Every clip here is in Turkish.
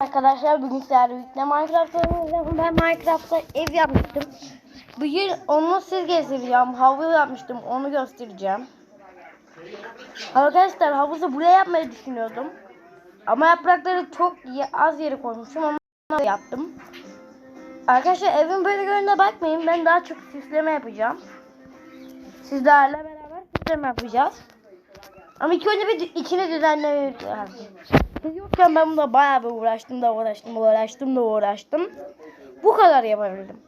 Arkadaşlar bugün sizlerle birlikte Minecraft oynayacağım. Ben Minecraft'ta ev yapmıştım. Bugün onu siz gezdireceğim. Havuz yapmıştım. Onu göstereceğim. Arkadaşlar havuzu buraya yapmayı düşünüyordum. Ama yaprakları çok az yere koymuşum ama yaptım. Arkadaşlar evin böyle görününe bakmayın. Ben daha çok süsleme yapacağım. Sizlerle beraber süsleme yapacağız. Ama ilk önce bir içini düzenlemeyi lazım. Siz yokken ben bunda bayağı bir uğraştım da uğraştım da uğraştım da uğraştım. Bu kadar yapabildim.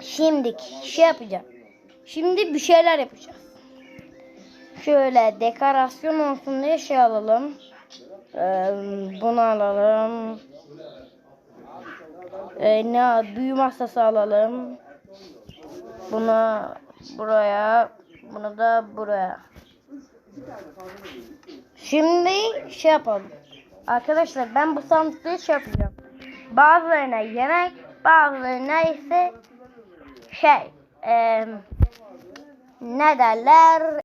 Şimdi şey yapacağım. Şimdi bir şeyler yapacağız. Şöyle dekorasyon olsun diye şey alalım. Ee, bunu alalım. Ee, ne büyü masası alalım. Bunu buraya, bunu da buraya. Şimdi şey yapalım. Arkadaşlar ben bu sandıkları şey yapacağım. Bazılarına yemek, bazılarına ise şey eee, ne derler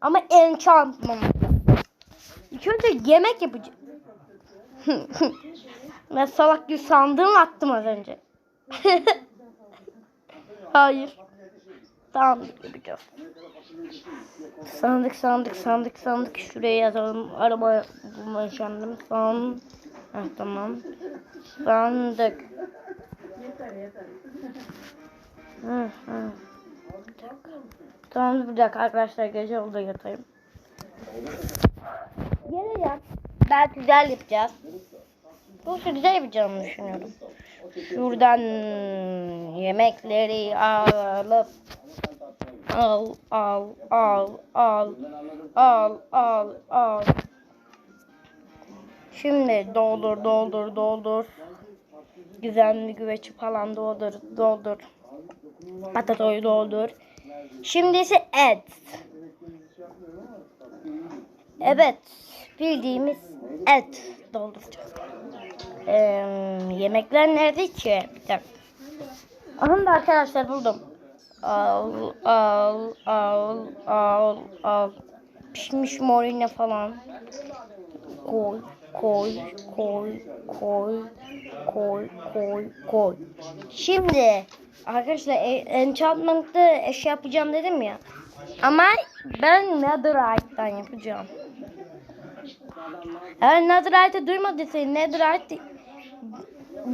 ama enchantment. İlk önce yemek yapacağım. ben salak gibi sandığımı attım az önce. Hayır. Tamam yapacağız. Sandık sandık sandık sandık şuraya yazalım. Araba bulma işlemdim. Son. Heh, tamam. Sandık. Hı, hı. Tamam bir dakika arkadaşlar gece oldu yatayım. Gene yat. Ben güzel yapacağız. İşi güzel yapacağımı düşünüyorum. Şuradan yemekleri alıp al al al al al al al. Şimdi doldur doldur doldur. Güvenli güveçi falan doldur doldur. Patatoyu doldur. Şimdi ise et. Evet bildiğimiz et dolduracağız ee, Yemekler nerede ki? Bir dakika. Aha da arkadaşlar buldum. Al, al, al, al, al. Pişmiş morine falan. Koy, koy, koy, koy, koy, koy, koy. Şimdi arkadaşlar e- enchantment'ta eşya yapacağım dedim ya. Ama ben netherite'dan yapacağım. Eğer netherite'ı duymadıysanız netherite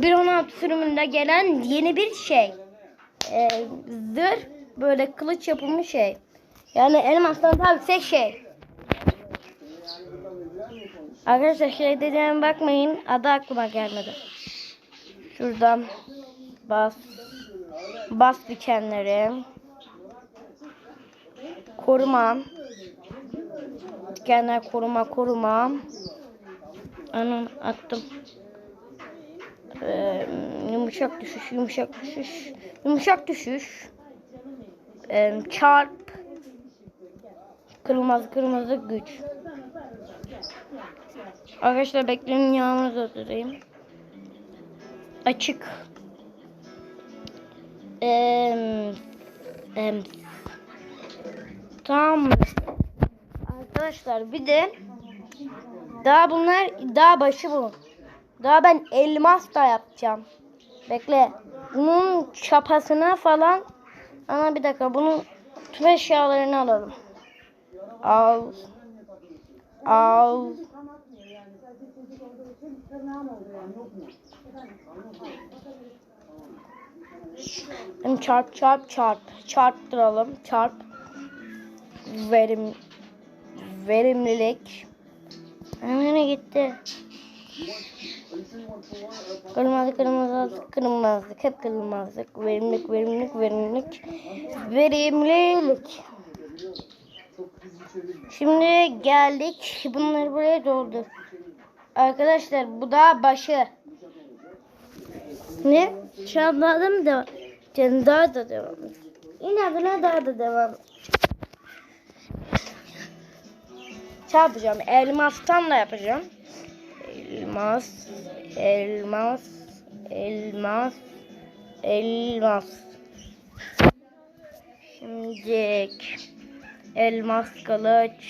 1.16 sürümünde gelen yeni bir şey e, zırh böyle kılıç yapılmış şey. Yani elmastan daha yüksek şey. Arkadaşlar şey dediğime bakmayın. Adı aklıma gelmedi. Şuradan bas. Bas dikenleri. Koruma. Dikenler koruma koruma. Anam attım. Yumuşak düşüş, yumuşak düşüş, yumuşak düşüş. Ee, çarp. Kırılmaz, kırmızı güç. Arkadaşlar bekleyin yağmur hazırlayayım. Açık. Ee, ee, tamam. Arkadaşlar bir de daha bunlar daha başı bu. Daha ben elmas da yapacağım. Bekle. Bunun çapasına falan. Ana bir dakika. Bunun tüm eşyalarını alalım. Al. Al. Hem çarp çarp çarp. Çarptıralım. Çarp. Verim. Verimlilik. Hemen gitti. Kırmızı kırmızı kırmızılık hep kırmızılık verimlilik verimlilik verimlilik verimlilik. Şimdi geldik. Bunları buraya doldur. Arkadaşlar bu da başı. Ne? Şu an da mı devam? Yani daha da devam. İnadına daha da devam. Yapacağım elmastan da yapacağım Elmas, elmas, elmas, elmas. Şimdi elmas kılıç,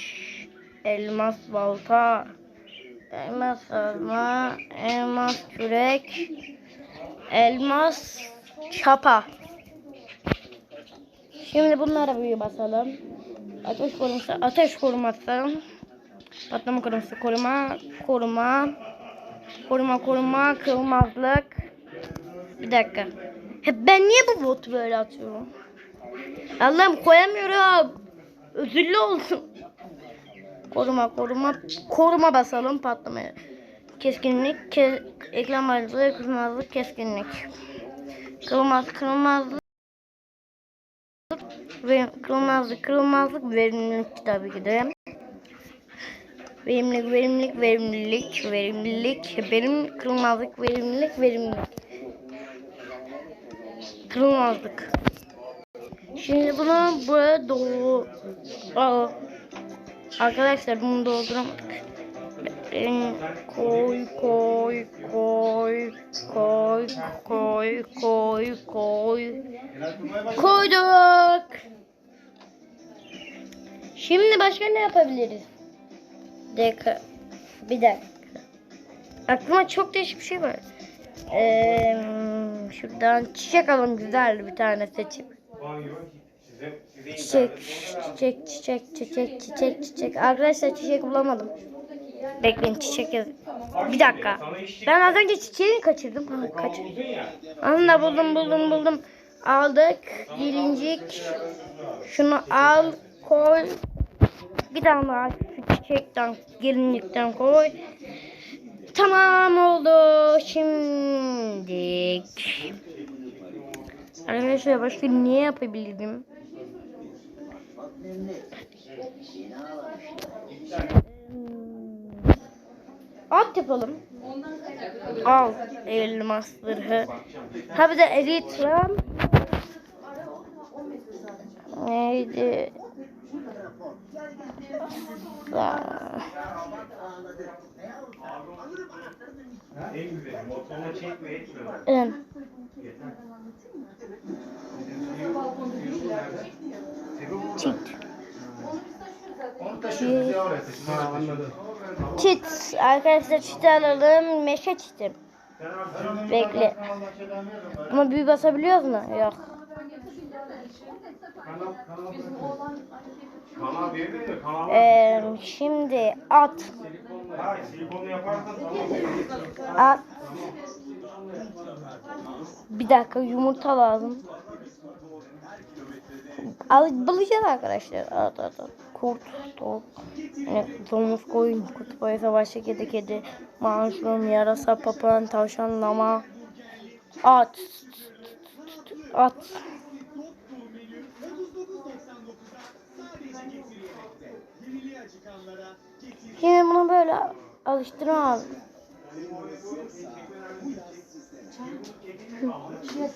elmas balta, elmas kazma, elmas kürek, elmas çapa. Şimdi bunlara büyü basalım. Ateş koruması, ateş koruması, patlama koruması, koruma, koruma, koruma, koruma, kırılmazlık. Bir dakika. Hep ben niye bu botu böyle atıyorum? Allah'ım koyamıyorum. Özürlü olsun. Koruma, koruma, koruma basalım patlamaya. Keskinlik, ke, ekran varlığı, kırmızılık, keskinlik. Kırılmaz, kırılmazlık. Ve kırılmazlık, kırılmazlık, verimlilik tabii ki de. Verimlilik, verimlilik, verimlilik, verimlilik, verim, kırılmazlık, verimlilik, verimlilik. Kırılmazlık. Şimdi bunu buraya doğru... Aa. Arkadaşlar bunu dolduramadık. Koy, koy, koy, koy, koy, koy, koy. Koyduk. Şimdi başka ne yapabiliriz? Dakika. Bir dakika. Aklıma çok değişik bir şey var. Ee, şuradan çiçek alalım güzel bir tane seçip. Çiçek, çiçek, çiçek, çiçek, çiçek, çiçek. Arkadaşlar çiçek bulamadım. Bekleyin çiçek yaz. Bir dakika. Ben az önce çiçeği kaçırdım. Ha, kaçırdım. Aslında buldum, buldum, buldum. Aldık. Gelincik. Şunu al, koy. Bir tane daha şu çiçekten, gelincikten koy. Tamam oldu. Şimdi. Arkadaşlar başka ne yapabilirim? At yapalım. Al elmasları. Ha bir de elitram. Neydi? En güzel motorla Çit arkadaşlar çit alalım meşe çitim. Bekle. Ama bir basabiliyoruz mu? Yok. Ee, şimdi at. At. Bir dakika yumurta lazım. Al, bulacağız arkadaşlar. At at at. Kurt, tavuk, yani domuz, koyun, kutup ayı, savaşçı, kedi, kedi, mahşum, yarasa, papağan, tavşan, lama, at, at. Şimdi bunu böyle alıştırma. Şey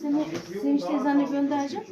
seni, seni işte sana göndereceğim.